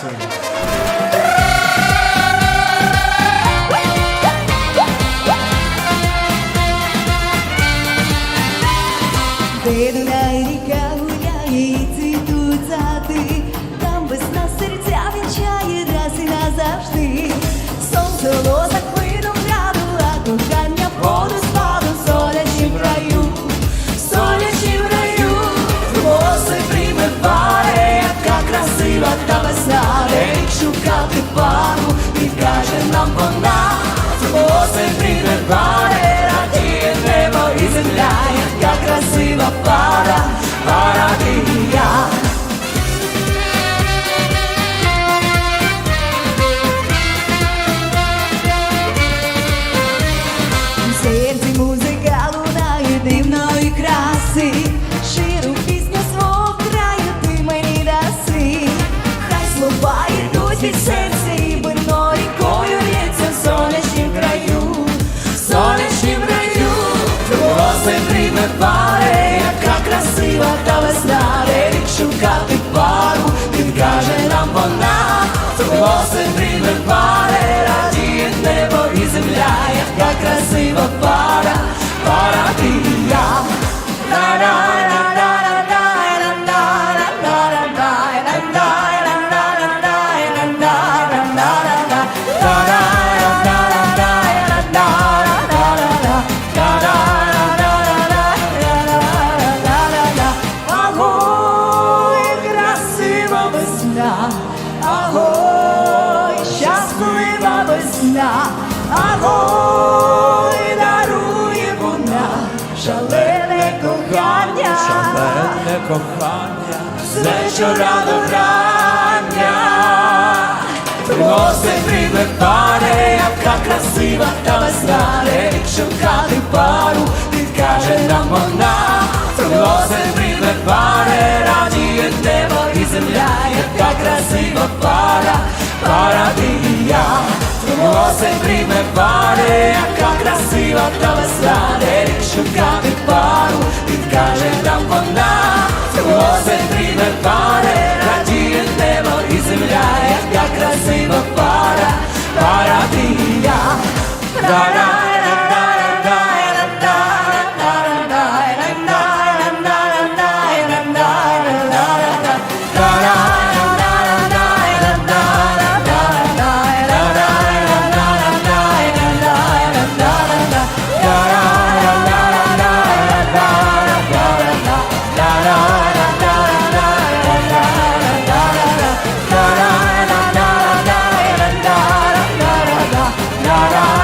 працею. Де весна, де шукати пару, підкаже нам вона, прийме пари, радіє небо і земля, яка красива пара, пара і я. Серці музика лунає дивної краси, Рози прийме пари, яка красива щаслива весна, агой, дарує вона, шалене кохання, Шалене кохання, все, що рано грання, Приносить прийме пари, яка красива та весна, рік шукати пару, підкаже нам вона, Приносить прийме пари, радіє небо і земля, яка красива пара, пара. Приносить прийме пари, яка красива та весна, де рік шукати пару, підкаже нам вона, Приносить прийме пари, радіє небо і земля, яка красива пара, пара ти і я. Пара, Dada.